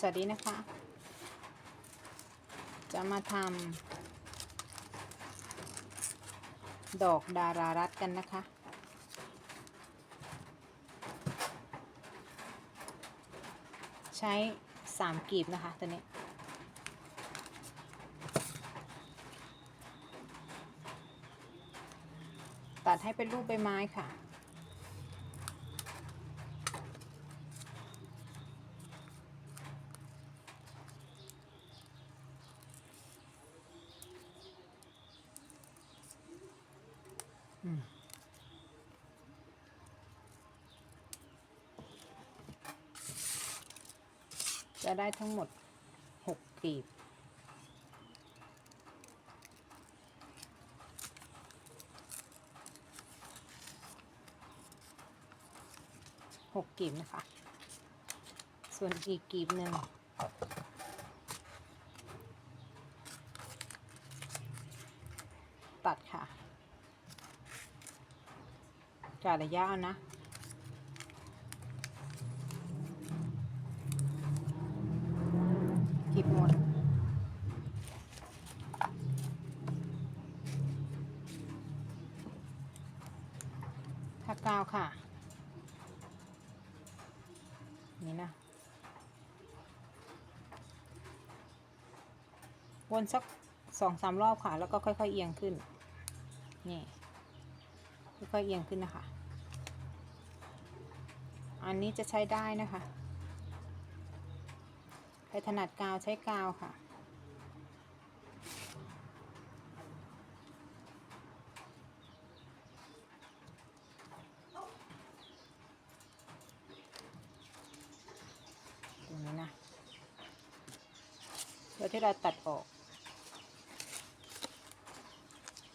สวัสดีนะคะ จะมาทำดอกดารารัตกันนะคะ ใช้สามกีบนะคะตัวนี้ตัดให้เป็นรูปใบไม้ค่ะ จะได้ทั้งหมดหกกลีบ หกกลีบนะคะ ส่วนอีกกลีบหนึ่งตัดค่ะการะยะนะ กิบหมดถ้ากาวค่ะ นี่นะวนสักสองสามรอบค่ะ แล้วก็ค่อยๆเอียงขึ้น นี่ ค่อยๆเอียงขึ้นนะคะ อันนี้จะใช้ได้นะคะ ใครถนัดกาวใช้กาวค่ะ ตรงนี้นะเดี๋ยวที่เราตัดออก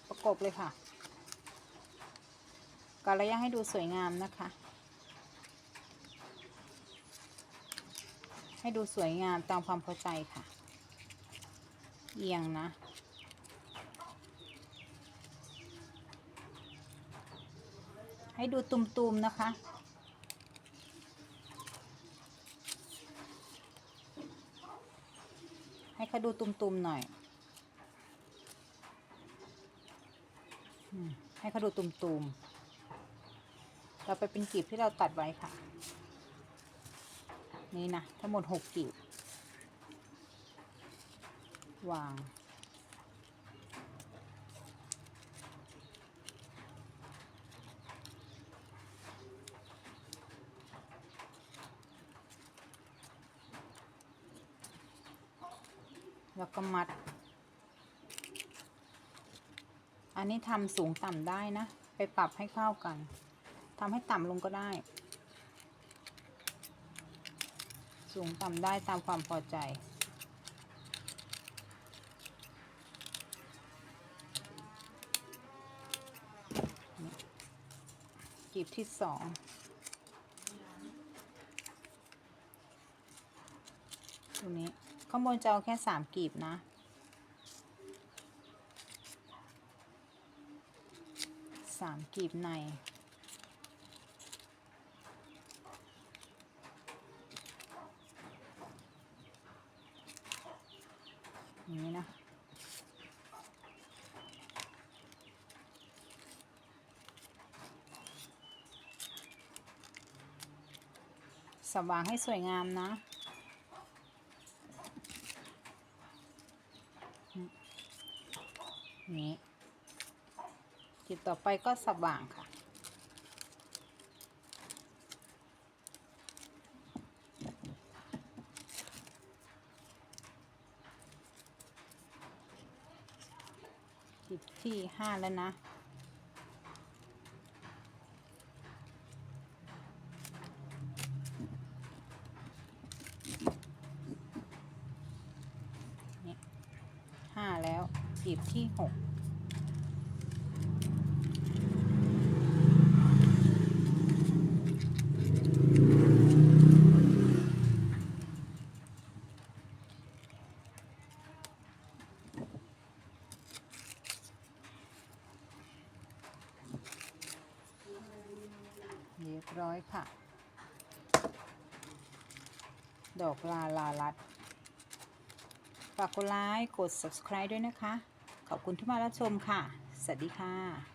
ประกบเลยค่ะการระยะให้ดูสวยงามนะคะ ให้ดูสวยงามตามความพอใจค่ะ เอียงนะให้ดูตุมๆนะคะ ให้เขาดูตุมๆหน่อย ให้เขาดูตุมๆ เราไปเป็นกลีบที่เราตัดไว้ค่ะ นี่นะ ทั้งหมดหกกีบวาง แล้วก็มัด อันนี้ทำสูงต่ำได้นะ ไปปรับให้เข้ากันทำให้ต่ำลงก็ได้ สูงต่ำได้ตามความพอใจ กีบที่สองตรงนี้ ข้างบนจะเอาแค่สามกีบนะสามกีบใน อย่างนี้นะสว่างให้สวยงามนะ นี้จุดต่อไปก็สว่างค่ะ จิบที่ห้าแล้วนะ นี่ห้าแล้วจีบที่หก อยค่ะ ดอกลาลาลัด ฝากกดไลค์ กด subscribe ด้วยนะคะ ขอบคุณที่มารับชมค่ะ สวัสดีค่ะ